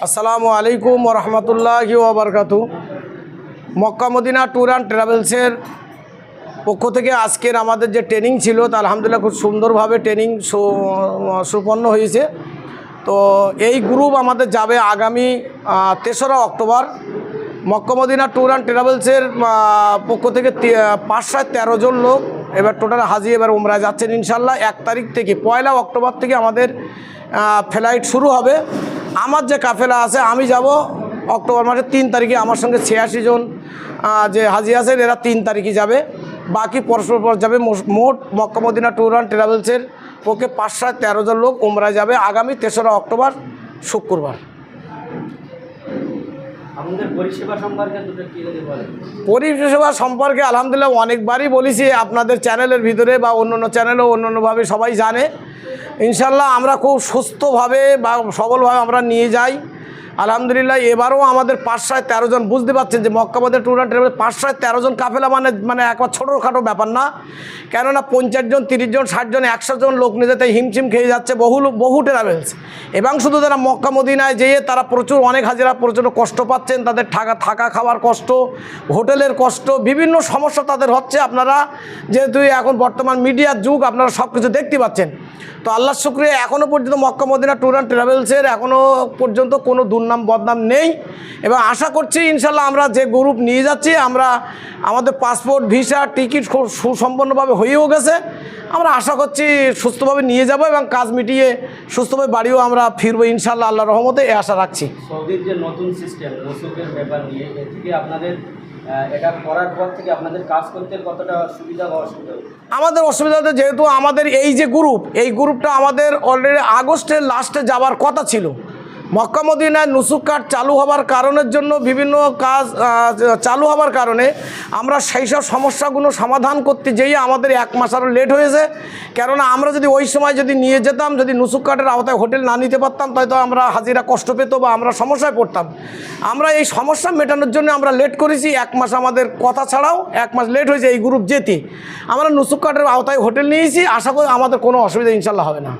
আসসালামু আলাইকুম রহমতুল্লাহি ওবরকাতু। মক্কা মদিনা ট্যুর অ্যান্ড ট্রাভেলসের পক্ষ থেকে আজকের আমাদের যে ট্রেনিং ছিল তা আলহামদুলিল্লাহ খুব সুন্দরভাবে ট্রেনিং সুপন্ন হয়েছে। তো এই গ্রুপ আমাদের যাবে আগামী তেসরা October. Makka Madina tour and ট্রাভেলসের পক্ষ থেকে তি- আহ, পাঁচশো তেরো জন লোক। এবার টোটাল হাজি এবার উমরা যাচ্ছেন ইনশাল্লাহ এক তারিখ থেকে পয়লা অক্টোবর থেকে আমাদের ফ্লাইট শুরু হবে। আমার যে কাফেলা আছে, আমি যাব অক্টোবর মাসের তিন তারিখে আমার সঙ্গে ছিয়াশি জন যে হাজি আছেন, এরা তিন তারিখে যাবে। বাকি পরস্পর পর যাবে মোট মক্কামদিনা ট্যুর অ্যান্ড ট্রাভেলসের পক্ষে পাঁচশো তেরো জন লোক উমরা যাবে আগামী তেসরা অক্টোবর, শুক্রবার। পরিষেবা সম্পর্কে পরিষেবা সম্পর্কে আলহামদুলিল্লাহ অনেকবারই বলেছি, আপনাদের চ্যানেলের ভিতরে বা অন্য অন্য চ্যানেলও অন্য অন্যভাবে সবাই জানে। ইনশাল্লাহ আমরা খুব সুস্থভাবে বা সবলভাবে আমরা নিয়ে যাই। আলহামদুলিল্লাহ, এবারও আমাদের পাঁচশোয় তেরো জন বুঝতে পারছেন যে মক্কাবাদের ট্যুর অ্যান্ড ট্রাভেল পাঁচশোয় তেরো জন কাফেলা মানে মানে একবার ছোটোখাটো ব্যাপার না। কেননা পঞ্চাশ জন, তিরিশ জন, ষাট জন, একশো জন লোক নিয়ে যেতে হিমশিম খেয়ে যাচ্ছে, বহু বহু ট্রাভেলস এবং শুধু যারা মক্কা মদিনায় যেয়ে তারা প্রচুর, অনেক হাজিরা প্রচুর কষ্ট পাচ্ছেন, তাদের থাকা থাকা খাওয়ার কষ্ট, হোটেলের কষ্ট, বিভিন্ন সমস্যা তাদের হচ্ছে আপনারা, যেহেতু এখন বর্তমান মিডিয়ার যুগ, আপনারা সব কিছু দেখতে পাচ্ছেন। তো আল্লাহ শুক্রিয়া এখনও পর্যন্ত মক্কা মদিনা ট্যুর অ্যান্ড ট্রাভেলসের এখনও পর্যন্ত কোনো দুর্নাম বদনাম নেই। এবং আশা করছি ইনশাল্লাহ আমরা যে গ্রুপ নিয়ে যাচ্ছি, আমরা আমাদের পাসপোর্ট ভিসা টিকিট খুব সুসম্পন্নভাবে হয়েও গেছে। আমরা আশা করছি সুস্থভাবে নিয়ে যাব এবং কাজ মিটিয়ে সুস্থভাবে বাড়িও আমরা ফিরবো ইনশাল্লাহ আল্লাহ রহমতে এ আশা রাখছি। সৌদির যে নতুন সিস্টেম ব্যাপার নিয়ে আপনাদের এটা করার পর থেকে আপনাদের কাজ করতে কতটা সুবিধা বা অসুবিধা? আমাদের অসুবিধা হচ্ছে যেহেতু আমাদের এই যে গ্রুপ এই গ্রুপটা আমাদের অলরেডি আগস্টের লাস্টে যাওয়ার কথা ছিল। মক্কা মদিনায় নুসুক কার্ড চালু হবার কারণের জন্য বিভিন্ন কাজ চালু হবার কারণে আমরা সেই সব সমস্যাগুলো সমাধান করতে যেয়ে আমাদের এক মাস আরও লেট হয়েছে। কেননা আমরা যদি ওই সময় যদি নিয়ে যেতাম, যদি নুসুক কার্ডের আওতায় হোটেল না নিতে পারতাম তাই তো আমরা হাজিরা কষ্ট পেত বা আমরা সমস্যায় পড়তাম। আমরা এই সমস্যা মেটানোর জন্য আমরা লেট করেছি, এক মাস আমাদের কথা ছাড়াও এক মাস লেট হয়েছে এই গ্রুপ যেতে আমরা নুসুক কার্ডের আওতায় হোটেল নিয়েছি, আশা করি আমাদের কোনো অসুবিধা ইনশাল্লাহ হবে না।